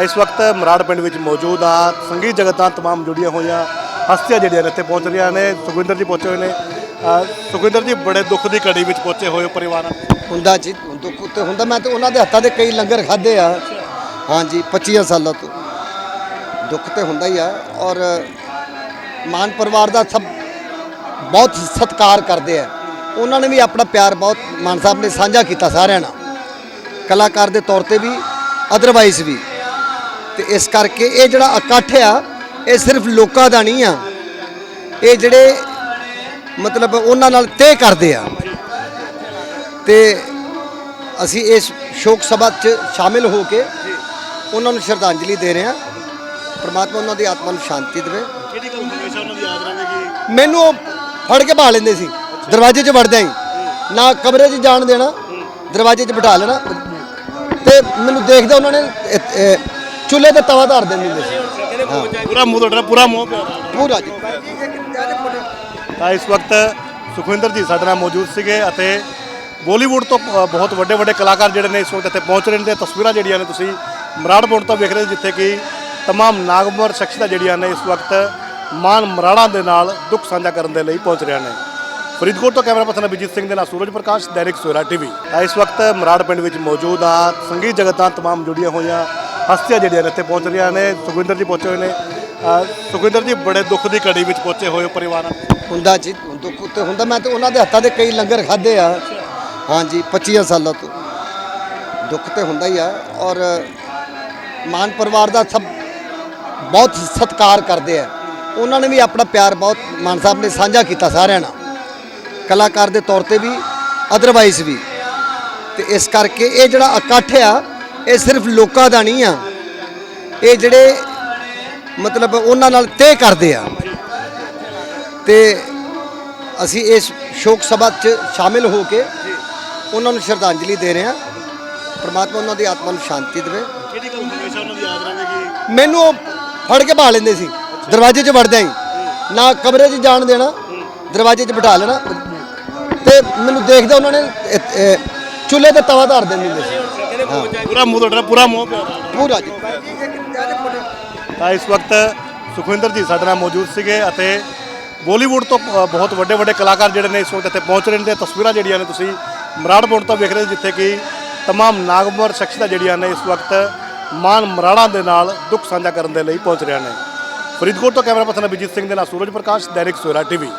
ਇਸ ਵਕਤ ਮਰਾੜ ਪਿੰਡ ਵਿੱਚ ਮੌਜੂਦ ਆ। ਸੰਗੀਤ ਜਗਤ ਨਾਲ ਤਮਾਮ ਜੁੜੀਆਂ ਹੋਈਆਂ, ਹਸਤੀਆਂ ਜਿਹੜੀਆਂ ਨੇ ਇੱਥੇ ਪਹੁੰਚ ਰਹੀਆਂ ਨੇ, ਸੁਖਵਿੰਦਰ ਜੀ ਪਹੁੰਚੇ ਹੋਏ ਨੇ। ਸੁਖਵਿੰਦਰ ਜੀ, ਬੜੇ ਦੁੱਖ ਦੀ ਘੜੀ ਵਿੱਚ ਪਹੁੰਚੇ ਹੋਏ ਹੋ ਪਰਿਵਾਰ ਹੁੰਦਾ ਜੀ, ਦੁੱਖ ਤੇ ਹੁੰਦਾ। ਮੈਂ ਤੇ ਉਹਨਾਂ ਦੇ ਹੱਥਾਂ ਦੇ ਕਈ ਲੰਗਰ ਖਾਦੇ ਆ। ਹਾਂਜੀ 25 ਸਾਲਾਂ ਤੋਂ। ਦੁੱਖ ਤੇ ਹੁੰਦਾ ਹੀ ਆ ਔਰ ਮਾਨ ਪਰਿਵਾਰ ਦਾ ਸਭ ਬਹੁਤ ਸਤਿਕਾਰ ਕਰਦੇ ਆ। ਉਹਨਾਂ ਨੇ ਵੀ ਆਪਣਾ ਪਿਆਰ ਬਹੁਤ, ਮਾਨ ਸਾਹਿਬ ਨੇ ਸਾਂਝਾ ਕੀਤਾ ਸਾਰਿਆਂ ਨਾਲ। ਕਲਾਕਾਰ ਦੇ ਤੌਰ ਤੇ ਵੀ ਅਦਰਵਾਈਜ਼ ਵੀ। ਤੇ ਇਸ ਕਰਕੇ ਇਹ ਜਿਹੜਾ ਇਕੱਠ ਆ ਇਹ ਸਿਰਫ ਲੋਕਾਂ ਦਾ ਨਹੀਂ ਆ। ਇਹ ਜਿਹੜੇ ਮਤਲਬ ਉਹਨਾਂ ਨਾਲ ਤੈਅ ਕਰਦੇ ਆ। ਤੇ ਅਸੀਂ ਇਸ ਸ਼ੋਕ ਸਭਾ 'ਚ ਸ਼ਾਮਿਲ ਹੋ ਕੇ ਉਹਨਾਂ ਨੂੰ ਸ਼ਰਧਾਂਜਲੀ ਦੇ ਰਹੇ ਹਾਂ। ਪ੍ਰਮਾਤਮਾ ਉਹਨਾਂ ਦੀ ਆਤਮਾ ਨੂੰ ਸ਼ਾਂਤੀ ਦੇਵੇ। ਕਿਹੜੀ ਗੱਲ ਹਮੇਸ਼ਾ ਉਹਨਾਂ ਦੀ ਯਾਦ ਰਹੇਗੀ ਮੈਨੂੰ ਉਹ ਫੜ ਕੇ ਬਹਾ ਲੈਂਦੇ ਸੀ। ਦਰਵਾਜ਼ੇ 'ਚ ਵੜਦਿਆਂ ਹੀ। ਨਾ ਕਮਰੇ 'ਚ ਜਾਣ ਦੇਣਾ ਦਰਵਾਜ਼ੇ 'ਚ ਬਿਠਾ ਲੈਣਾ। ਤੇ ਮੈਨੂੰ ਦੇਖਦੇ ਉਹਨਾਂ ਨੇ ਚੁੱਲ੍ਹੇ ਤੇ ਤਵਾ ਧਰ ਦਿੰਦੇ ਹੁੰਦੇ ਸੀ ਪੂਰਾ ਮੂੰਹ ਤੁਹਾਡਾ ਪੂਰਾ ਮੂੰਹ ਪਿਆ ਪੂਰਾ ਜੀ ਤਾਂ ਇਸ ਵਕਤ ਸੁਖਵਿੰਦਰ ਜੀ ਸਾਡੇ ਨਾਲ ਮੌਜੂਦ ਸੀਗੇ ਅਤੇ ਬਾਲੀਵੁੱਡ ਤੋਂ ਅ, ਬਹੁਤ ਵੱਡੇ ਵੱਡੇ ਕਲਾਕਾਰ ਜਿਹੜੇ ਨੇ ਇਸ ਵਕਤ ਇੱਥੇ ਪਹੁੰਚ ਰਹੇ ਨੇ ਤੇ ਤਸਵੀਰਾਂ ਜਿਹੜੀਆਂ ਨੇ ਤੁਸੀਂ ਮਰਾੜ ਪੁੰਡ ਤੋਂ ਵੇਖ ਰਹੇ ਹੋ ਜਿੱਥੇ ਕਿ तमाम ਨਾਗਮਰ ਸ਼ਖਸੀਅਤਾਂ ਜਿਹੜੀਆਂ ਨੇ ਇਸ ਵਕਤ ਮਾਨ ਮਰਾੜਾਂ ਦੇ ਨਾਲ ਦੁੱਖ ਸਾਂਝਾ ਕਰਨ ਦੇ ਲਈ ਪਹੁੰਚ ਰਹੀਆਂ ਨੇ ਫਰੀਦਕੋਟ ਤੋਂ ਕੈਮਰਾ ਪਰਸਨ ਅਭਿਜੀਤ ਸਿੰਘ ਦੇ ਨਾਲ ਸੂਰਜ ਪ੍ਰਕਾਸ਼ ਦੈਨਿਕ ਸਵੇਰਾ ਟੀਵੀ ਤਾਂ ਇਸ ਵਕਤ ਮਰਾੜ ਪਿੰਡ ਵਿੱਚ ਮੌਜੂਦ ਆ ਸੰਗੀਤ ਜਗਤ ਨਾਲ ਤਮਾਮ ਜੁੜੀਆਂ ਹੋਈਆਂ ਹਸਤੀਆਂ ਜਿਹੜੀਆਂ ਨੇ ਇੱਥੇ ਪਹੁੰਚ ਰਹੀਆਂ ਨੇ ਸੁਖਵਿੰਦਰ ਜੀ ਪਹੁੰਚੇ ਹੋਏ ਨੇ। ਅ, ਸੁਖਵਿੰਦਰ ਜੀ ਬੜੇ ਦੁੱਖ ਦੀ ਘੜੀ ਵਿੱਚ ਪਹੁੰਚੇ ਹੋਏ ਹੋ ਪਰਿਵਾਰ ਨਾਲ। ਹੁੰਦਾ ਜੀ ਦੁੱਖ ਤੇ ਹੁੰਦਾ। ਮੈਂ ਤੇ ਉਹਨਾਂ ਦੇ ਹੱਥਾਂ ਦੇ ਕਈ ਲੰਗਰ ਖਾਦੇ ਆ। ਹਾਂਜੀ 25 ਸਾਲਾਂ ਤੋਂ। ਦੁੱਖ ਤੇ ਹੁੰਦਾ ਹੀ ਆ। ਔਰ ਮਾਨ ਪਰਿਵਾਰ ਦਾ ਸਭ ਬਹੁਤ ਸਤਿਕਾਰ ਕਰਦੇ ਆ। ਉਹਨਾਂ ਨੇ ਵੀ ਆਪਣਾ ਪਿਆਰ ਬਹੁਤ ਮਾਨ ਸਾਹਿਬ ਨੇ ਸਾਂਝਾ ਕੀਤਾ ਸਾਰਿਆਂ ਨਾਲ। ਕਲਾਕਾਰ ਦੇ ਤੌਰ ਤੇ ਵੀ ਅਦਰਵਾਈਜ਼ ਵੀ। ਤੇ ਇਸ ਕਰਕੇ ਇਹ ਜਿਹੜਾ ਇਕੱਠ ਆ ਇਹ ਸਿਰਫ ਲੋਕਾਂ ਦਾ ਨਹੀਂ ਆ। ਇਹ ਜਿਹੜੇ ਮਤਲਬ ਉਹਨਾਂ ਨਾਲ ਤੈਅ ਕਰਦੇ ਆ। ਤੇ ਅਸੀਂ ਇਸ ਸ਼ੋਕ ਸਭਾ 'ਚ ਸ਼ਾਮਿਲ ਹੋ ਕੇ ਉਹਨਾਂ ਨੂੰ ਸ਼ਰਧਾਂਜਲੀ ਦੇ ਰਹੇ ਹਾਂ। ਪ੍ਰਮਾਤਮਾ ਉਹਨਾਂ ਦੀ ਆਤਮਾ ਨੂੰ ਸ਼ਾਂਤੀ ਦੇਵੇ। ਕਿਹੜੀ ਗੱਲ ਹਮੇਸ਼ਾ ਉਹਨਾਂ ਦੀ ਯਾਦ ਰਹੇਗੀ ਮੈਨੂੰ ਉਹ ਫੜ ਕੇ ਬਹਾ ਲੈਂਦੇ ਸੀ। ਦਰਵਾਜ਼ੇ 'ਚ ਵੜਦਿਆਂ ਹੀ। ਨਾ ਕਮਰੇ 'ਚ ਜਾਣ ਦੇਣਾ ਦਰਵਾਜ਼ੇ 'ਚ ਬਿਠਾ ਲੈਣਾ। ਤੇ ਮੈਨੂੰ ਦੇਖਦੇ ਉਹਨਾਂ ਨੇ ਚੁੱਲ੍ਹੇ ਤੇ ਤਵਾ ਧਰ ਦਿੰਦੇ ਸੀ। ਪੂਰਾ ਮੂੰਹ ਤੁਹਾਡਾ ਪੂਰਾ ਮੂੰਹ ਪਿਆ ਪੂਰਾ ਜੀ ਤਾਂ ਇਸ ਵਕਤ ਸੁਖਵਿੰਦਰ ਜੀ ਸਾਡੇ ਨਾਲ ਮੌਜੂਦ ਸੀਗੇ ਅਤੇ ਬਾਲੀਵੁੱਡ ਤੋਂ ਅ, ਬਹੁਤ ਵੱਡੇ ਵੱਡੇ ਕਲਾਕਾਰ ਜਿਹੜੇ ਨੇ ਇਸ ਵਕਤ ਇੱਥੇ ਪਹੁੰਚ ਰਹੇ ਨੇ ਤੇ ਤਸਵੀਰਾਂ ਜਿਹੜੀਆਂ ਨੇ ਤੁਸੀਂ ਮਰਾੜ ਪੁੰਡ ਤੋਂ ਵੇਖ ਰਹੇ ਹੋ ਜਿੱਥੇ ਕਿ तमाम ਨਾਗਮਰ ਸ਼ਖਸੀਅਤਾਂ ਜਿਹੜੀਆਂ ਨੇ ਇਸ ਵਕਤ ਮਾਨ ਮਰਾੜਾਂ ਦੇ ਨਾਲ ਦੁੱਖ ਸਾਂਝਾ ਕਰਨ ਦੇ ਲਈ ਪਹੁੰਚ ਰਹੀਆਂ ਨੇ ਫਰੀਦਕੋਟ ਤੋਂ ਕੈਮਰਾ ਪਰਸਨ ਅਭਿਜੀਤ ਸਿੰਘ ਦੇ ਨਾਲ ਸੂਰਜ ਪ੍ਰਕਾਸ਼ ਦੈਨਿਕ ਸਵੇਰਾ ਟੀਵੀ